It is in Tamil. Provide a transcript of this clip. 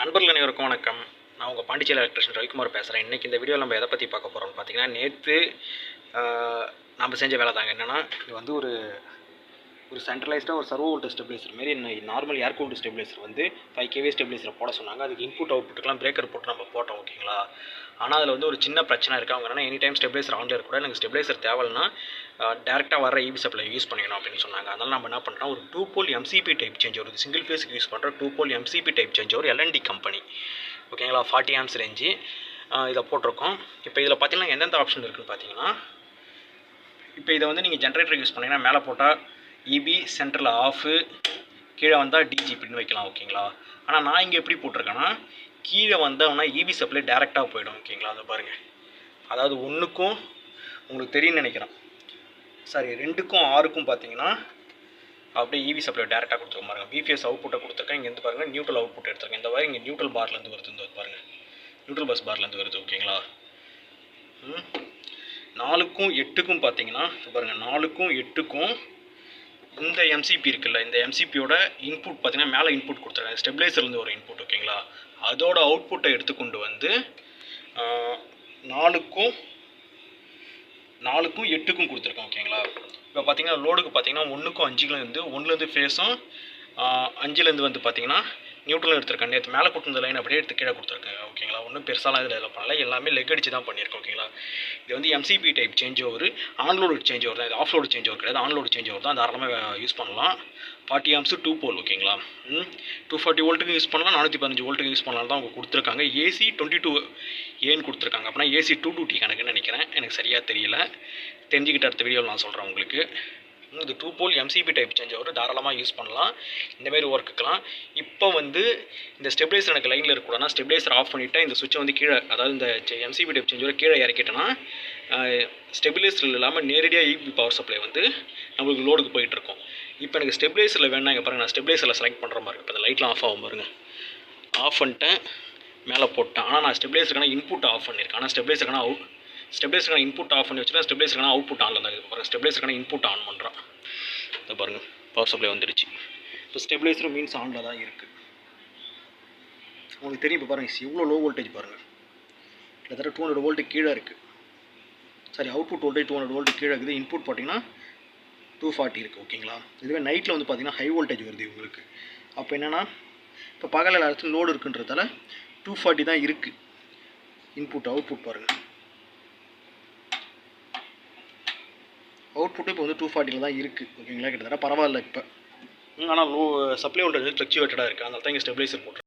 நண்பர்கள் அனைவருக்கும் வணக்கம். நான் உங்கள் பாண்டிச்சேரி எலக்ட்ரிஷன் ரவிக்குமார் பேசுகிறேன் இன்றைக்கி இந்த வீடியோவில் நம்ம எதை பற்றி பார்க்க போகிறோம்னு பார்த்தீங்கன்னா நேற்று நம்ம செஞ்ச வேலை தாங்க. என்னென்னா இது வந்து ஒரு ஒரு சென்ட்ரலைஸ்டாக ஒரு சர்வோ வோல்ட் ஸ்டெபிலைசர் மாரி நார்மல் ஏர் கூல்டு ஸ்டெபிலைசர் வந்து ஃபைவ் கேவி ஸ்டெபிலைசர் போட சொன்னாங்க. அதுக்கு இன்புட் அவுட்புட்டுக்கெலாம் பிரேக்கர் போட்டு நம்ம போட்டோம் ஓகேங்களா ஆனால் அதில் வந்து ஒரு சின்ன பிரச்சனை இருக்குது அவங்க என்னன்னா எனி டைம் ஸ்டெபிலைசர் ஆன்ல கூட எனக்கு ஸ்டெபிலைசர் தேவைன்னா டேரெக்டாக வர இபி சப்ளை யூஸ் பண்ணிக்கணும் அப்படின்னு சொன்னாங்க. அதனால் நம்ம என்ன பண்ணுறோம் ஒரு two pole MCB type change ஒரு சிங்கிள் ஃபேஸுக்கு யூஸ் பண்ணுற two pole MCB type change ஒரு எல்என்டி கம்பெனி ஓகேங்களா ஃபார்ட்டி ஆம்ஸ் ரேஞ்சு இதை போட்டிருக்கோம். இப்போ இதில் பார்த்தீங்கன்னா எந்தெந்த ஆப்ஷன் இருக்குதுன்னு பார்த்தீங்கன்னா இப்போ இதை வந்து நீங்கள் ஜென்ரேட்டர் யூஸ் பண்ணிங்கன்னா மேலே போட்டால் இபி சென்ட்ரல் ஆஃபு கீழே வந்தால் டிஜி வைக்கலாம் ஓகேங்களா ஆனால் நான் இங்கே எப்படி போட்டிருக்கேன்னா கீழே வந்தோம்னா இபி சப்ளை டேரெக்டாக போயிடும் ஓகேங்களா அதை பாருங்கள் அதாவது ஒன்றுக்கும் உங்களுக்கு தெரியும்னு நினைக்கிறேன். சாரி ரெண்டுக்கும் ஆறுக்கும் பார்த்தீங்கன்னா அப்படியே இவி சப்ளை டேரெக்டாக கொடுத்துருக்க பாருங்கள் பிபிஎஸ் அவுட்புட்டை கொடுத்துருக்கேன். இங்கேருந்து பாருங்கள் நியூட்ரல் அவுட்புட் எடுத்துருக்கேன். இந்த மாதிரி இங்கே நியூட்ரல் பார்லேருந்து வருது இந்த பாருங்கள் நியூட்ரல் பஸ் பார்லேருந்து வருது ஓகேங்களா ம். நாலுக்கும் எட்டுக்கும் பார்த்தீங்கன்னா பாருங்கள் நாலுக்கும் எட்டுக்கும் இந்த எம்சிபி இருக்குல்ல இந்த எம்சிபியோட இன்புட் பார்த்தீங்கன்னா மேலே இன்புட் கொடுத்துருக்காங்க. ஸ்டெபிலைசர்லேருந்து ஒரு இன்புட் ஓகேங்களா அதோட அவுட்புட்டை எடுத்துக்கொண்டு வந்து நாலுக்கும் நாலுக்கும் எட்டுக்கும் கொடுத்துருக்கோம் ஓகேங்களா இப்போ பார்த்தீங்கன்னா லோடுக்கு பார்த்தீங்கன்னா ஒன்றுக்கும் அஞ்சுலேருந்து ஒன்றுலேருந்து ஃபேஸும் அஞ்சுலேருந்து வந்து பார்த்தீங்கன்னா நியூட்ரலும் எடுத்திருக்கேன் நேற்று மேலே கொடுத்துருந்த லைன் அப்படியே எடுத்து கீழே கொடுத்துருக்கேன் ஓகேங்களா ஒன்றும் பெருசாலாம் இதில் எல்லாம் பண்ணல. எல்லாமே லெக் அடிச்சு தான் பண்ணியிருக்கேன் ஓகேங்களா இது வந்து MCB type change over on load change over தான். இது ஆஃப்லோடு சேஞ்ச் ஓவர் கிடையாது. ஆன்லோடு சேஞ்ச் ஓவர் தான் தாராளமாக யூஸ் பண்ணலாம். ஃபார்ட்டி ஆம்ஸு டூ போல் ஓகேங்களா டூ ஃபார்ட்டி வோல்ட்டுக்கு யூஸ் பண்ணலாம். நானூற்றி பதினஞ்சு வோல்ட்டுக்கு யூஸ் பண்ணலாம் தான் அவங்க கொடுத்துருக்காங்க. ஏசி டுவெண்ட்டி டூ ஏன்னு கொடுத்துருக்காங்க. அப்படின்னா ஏசி டூ டூ டி கணக்குன்னு நினைக்கிறேன். எனக்கு சரியாக தெரியல. தெரிஞ்சுக்கிட்ட அடுத்த வீடியோவில் நான் சொல்கிறேன் உங்களுக்கு. இது two pole MCB type change தாராளமாக யூஸ் பண்ணலாம். இந்தமாரி ஒர்க்குக்கெலாம் இப்போ வந்து இந்த ஸ்டெபிலைசர் எனக்கு லைனில் இருக்கக்கூடாதுனா ஸ்டெபிலைசர் ஆஃப் பண்ணிவிட்டு இந்த சுவிட்சை வந்து கீழே அதாவது இந்த எம்சிபி டைப் சேஞ்ச் கீழே இறக்கிட்டேன்னா ஸ்டெபிலைசர் இல்லாமல் நேரடியாக இபி பவர் சப்ளை வந்து நம்மளுக்கு லோடுக்கு போயிட்டுருக்கோம் இப்போ எனக்கு ஸ்டெபிலைசரில் வேணா இங்கே பாருங்கள் நான் ஸ்டெபிலைசரில் செலக்ட் பண்ணுற மாதிரி இப்போ இந்த லைட்லாம் ஆஃப் ஆகும் பாருங்க. ஆஃப் பண்ணிட்டேன். மேலே போட்டேன். ஆனால் நான் ஸ்டெபிலைசருக்கான இன்புட் ஆஃப் பண்ணியிருக்கேன். ஆனால் ஸ்டெபிலைசருக்கான அவுட் ஸ்டெபிலைசருக்கான இன்புட் ஆஃப் பண்ணி வச்சுருக்கேன் ஸ்டெபிலைசருக்கான அவுட்புட் ஆனில் தான் இருக்குது பாருங்கள் ஸ்டெபிலைசருக்கான இன்புட் ஆன் பண்ணுறேன் இதை பாருங்கள் பவர் சப்ளை வந்துடுச்சு. இப்போ ஸ்டெபிலைசரும் மீன்ஸ் ஆனில் தான் இருக்குது உங்களுக்கு தெரியும் இப்போ பாருங்கள் இவ்வளோ லோ வோல்டேஜ் பாருங்கள் கிட்டத்தட்ட டூ ஹண்ட்ரட் வோல்ட்டு கீழே இருக்குது சரி output voltage two hundred volt கீழே இருக்குது. இன்புட் பார்த்தீங்கன்னா டூ ஃபார்ட்டி இருக்குது ஓகேங்களா இதுவே நைட்டில் வந்து பார்த்தீங்கன்னா ஹை வோல்டேஜ் வருது உங்களுக்கு அப்போ என்னென்னா இப்போ பகலில் எல்லாத்துக்கும் லோடு இருக்குன்றதால டூ ஃபார்ட்டி தான் இருக்குது இன்புட் அவுட்புட் பாருங்கள் அவுட்புட்டு இப்போ வந்து டூ ஃபார்ட்டியில் தான் இருக்குது ஓகேங்களா? கிட்டத்தட்ட பரவாயில்ல இப்போ. ஆனால் லோ சப்ளை வோல்டேஜ் ஃப்ளக்சுவேட்டடாக இருக்குது அதனால தான் இங்கே ஸ்டெபிலைசர் போட்டுருக்கேன்